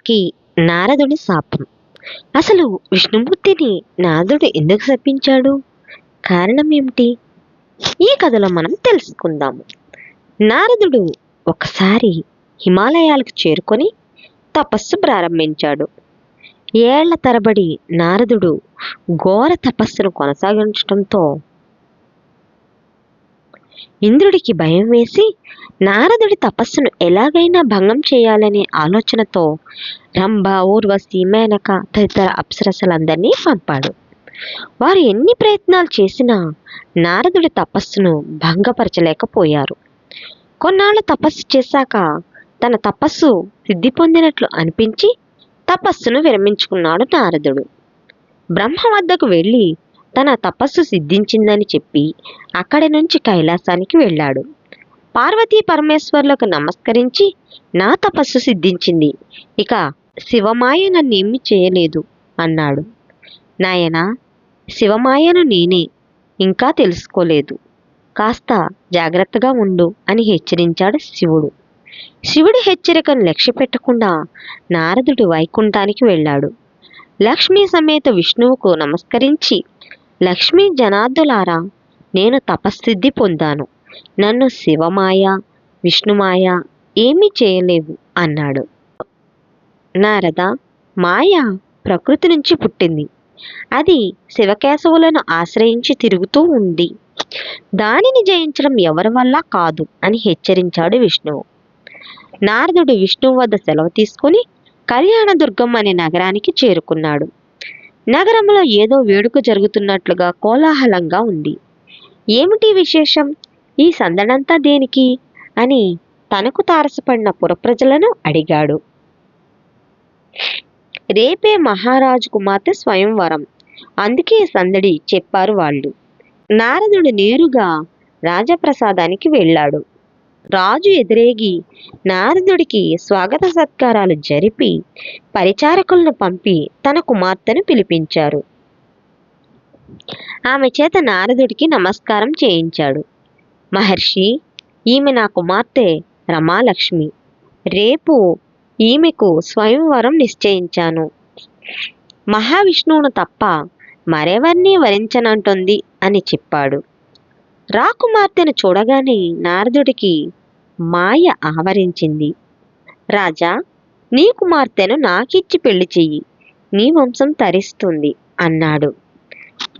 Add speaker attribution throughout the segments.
Speaker 1: విష్ణుమూర్తికి నారదుడి శాపం. అసలు విష్ణుమూర్తిని నారదుడు ఎందుకు శపించాడు? కారణం ఏమిటి ఈ కథలో మనం తెలుసుకుందాము. నారదుడు ఒకసారి హిమాలయాలకు చేరుకొని తపస్సు ప్రారంభించాడు. ఏళ్ళ తరబడి నారదుడు ఘోర తపస్సును కొనసాగించడంతో ఇంద్రుడికి భయం వేసి నారదుడి తపస్సును ఎలాగైనా భంగం చేయాలనే ఆలోచనతో రంభ ఊర్వశి మేనక తదితర అప్సరసలందరినీ పంపాడు. వారు ఎన్ని ప్రయత్నాలు చేసినా నారదుడి తపస్సును భంగపరచలేకపోయారు. కొన్నాళ్ళు తపస్సు చేశాక తన తపస్సు సిద్ధి పొందినట్లు అనిపించి తపస్సును విరమించుకున్నాడు నారదుడు. బ్రహ్మ వద్దకు వెళ్ళి తన తపస్సు సిద్ధించిందని చెప్పి అక్కడి నుంచి కైలాసానికి వెళ్ళాడు. పార్వతీ పరమేశ్వర్లకు నమస్కరించి నా తపస్సు సిద్ధించింది. ఇక శివమాయ నన్నేమి చేయలేదు అన్నాడు. నాయనా శివమాయను నేనే ఇంకా తెలుసుకోలేదు. కాస్త జాగ్రత్తగా ఉండు అని హెచ్చరించాడు శివుడు. శివుడి హెచ్చరికను లక్ష్య పెట్టకుండా నారదుడు వైకుంఠానికి వెళ్ళాడు. లక్ష్మీ సమేత విష్ణువుకు నమస్కరించి లక్ష్మీ జనార్దులారా నేను తపస్సిద్ధి పొందాను. నన్ను శివమాయ విష్ణుమాయ ఏమీ చేయలేవు అన్నాడు. నారద మాయ ప్రకృతి నుంచి పుట్టింది. అది శివకేశవులను ఆశ్రయించి తిరుగుతూ ఉంది. దానిని జయించడం ఎవరి వల్ల కాదు అని హెచ్చరించాడు విష్ణువు. నారదుడు విష్ణువు వద్ద సెలవు తీసుకుని కళ్యాణదుర్గం అనే నగరానికి చేరుకున్నాడు. నగరంలో ఏదో వేడుక జరుగుతున్నట్లుగా కోలాహలంగా ఉంది. ఏమిటి విశేషం? ఈ సందడంతా దేనికి? అని తనకు తారసపడిన పురప్రజలను అడిగాడు. రేపే మహారాజు కుమార్తె స్వయంవరం. అందుకే సందడి చెప్పారు వాళ్ళు. నారదుడు నేరుగా రాజప్రసాదానికి వెళ్ళాడు. రాజు ఎదురేగి నారదుడికి స్వాగత సత్కారాలు జరిపి పరిచారకులను పంపి తన కుమార్తెను పిలిపించారు ఆమె చేత నారదుడికి నమస్కారం చేయించాడు. మహర్షి ఈమె నా కుమార్తె రమాలక్ష్మి. రేపు ఈమెకు స్వయంవరం నిశ్చయించాను. మహావిష్ణువును తప్ప మరెవరిని వరించనంటుంది అని చెప్పాడు. రాకుమార్తెను చూడగానే నారదుడికి మాయ ఆవరించింది. రాజా నీ కుమార్తెను నాకిచ్చి పెళ్ళి చెయ్యి. నీ వంశం తరిస్తుంది అన్నాడు.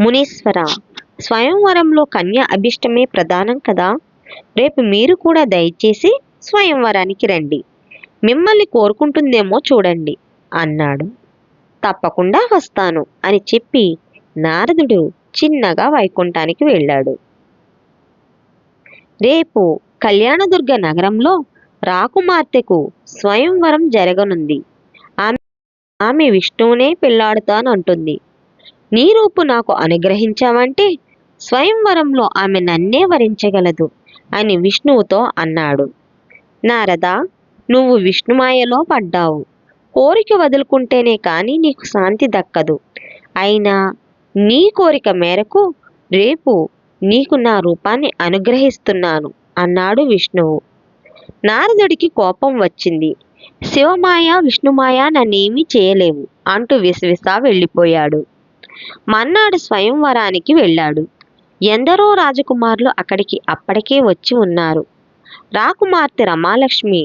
Speaker 1: మునీశ్వర స్వయంవరంలో కన్య అభిష్టమే ప్రధానం కదా. రేపు మీరు కూడా దయచేసి స్వయంవరానికి రండి. మిమ్మల్ని కోరుకుంటుందేమో చూడండి అన్నాడు. తప్పకుండా వస్తాను అని చెప్పి నారదుడు చిన్నగా వైకుంఠానికి వెళ్ళాడు. రేపు కళ్యాణదుర్గ నగరంలో రాకుమార్తెకు స్వయంవరం జరగనుంది. ఆమె ఆమె విష్ణువునే పెళ్ళాడుతానంటుంది. నీ రూపు నాకు అనుగ్రహించావంటే స్వయంవరంలో ఆమె నన్నే వరించగలదు అని విష్ణువుతో అన్నాడు. నారద నువ్వు విష్ణుమాయలో పడ్డావు. కోరిక వదులుకుంటేనే కానీ నీకు శాంతి దక్కదు. అయినా నీ కోరిక మేరకు రేపు నీకు నా రూపాన్ని అనుగ్రహిస్తున్నాను. అన్నాడు విష్ణువు. నారదుడికి కోపం వచ్చింది. శివమాయ విష్ణుమాయ నన్నేమీ చేయలేవు అంటూ విసవిసా వెళ్ళిపోయాడు. మన్నాడు స్వయంవరానికి వెళ్ళాడు. ఎందరో రాజకుమారులు అక్కడికి అప్పటికే వచ్చి ఉన్నారు. రాకుమార్తె రమాలక్ష్మి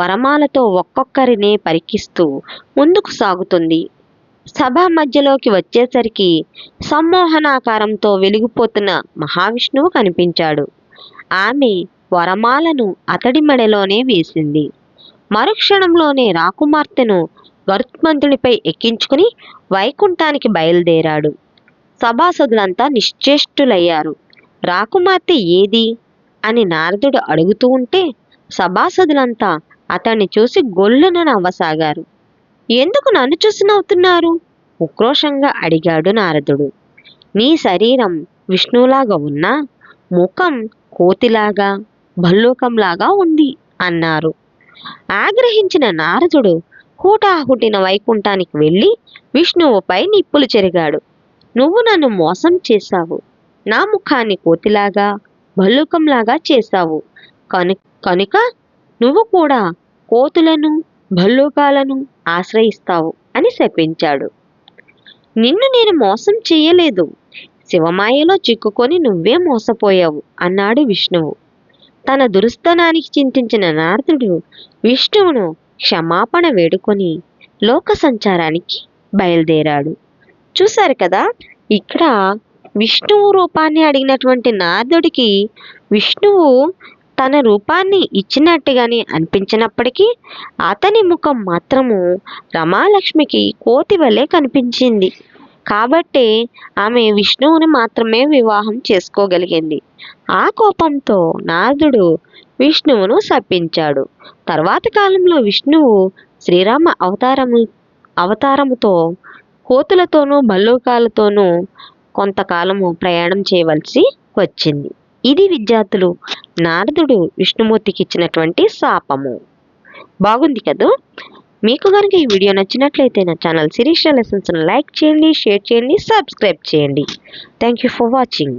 Speaker 1: వరమాలతో ఒక్కొక్కరినే పరికిస్తూ ముందుకు సాగుతుంది. సభ మధ్యలోకి వచ్చేసరికి సమ్మోహనాకారంతో వెలిగిపోతున్న మహావిష్ణువు కనిపించాడు. ఆమె వరమాలను అతడి మెడలోనే వేసింది. మరుక్షణంలోనే రాకుమార్తెను గరుత్మంతుడిపై ఎక్కించుకుని వైకుంఠానికి బయలుదేరాడు. సభాసదులంతా నిశ్చేష్టులయ్యారు. రాకుమార్తె ఏది? అని నారదుడు అడుగుతూ ఉంటే సభాసదులంతా అతన్ని చూసి గొల్లున నవ్వసాగారు. ఎందుకు నన్ను చూసి నవ్వుతున్నారు? ఉక్రోషంగా అడిగాడు నారదుడు. నీ శరీరం విష్ణువులాగా ఉన్నా ముఖం కోతిలాగా భల్లూకంలాగా ఉంది అన్నారు. ఆగ్రహించిన నారదుడు హూటాహుటిన వైకుంఠానికి వెళ్ళి విష్ణువుపై నిప్పులు చెరిగాడు. నువ్వు నన్ను మోసం చేశావు. నా ముఖాన్ని కోతిలాగా భల్లూకంలాగా చేశావు. కను కనుక నువ్వు కూడా కోతులను భల్లూకాలను ఆశ్రయిస్తావు అని శపించాడు. నిన్ను నేను మోసం చేయలేదు. శివమాయలో చిక్కుకొని నువ్వే మోసపోయావు అన్నాడు విష్ణువు. తన దురుస్తనానికి చింతించిన నారదుడు విష్ణువును క్షమాపణ వేడుకొని లోక సంచారానికి బయలుదేరాడు. చూశారు కదా ఇక్కడ విష్ణువు రూపాన్ని అడిగినటువంటి నారదుడికి విష్ణువు తన రూపాన్ని ఇచ్చినట్టుగానే అనిపించినప్పటికీ అతని ముఖం మాత్రము రమాలక్ష్మికి కోతి వలె కనిపించింది. కాబట్టి ఆమె విష్ణువుని మాత్రమే వివాహం చేసుకోగలిగింది. ఆ కోపంతో నారదుడు విష్ణువును శపించాడు. తర్వాత కాలంలో విష్ణువు శ్రీరామ అవతారము అవతారముతో కోతులతోనూ భల్లూకాలతోనూ కొంతకాలము ప్రయాణం చేయవలసి వచ్చింది. ఇది విద్యార్థులు నారదుడు విష్ణుమూర్తికి ఇచ్చినటువంటి శాపము. బాగుంది కదా? మీకు కనుక ఈ వీడియో నచ్చినట్లయితే నా ఛానల్ శిరీష లెసన్స్ను లైక్ చేయండి షేర్ చేయండి సబ్స్క్రైబ్ చేయండి. Thank you for watching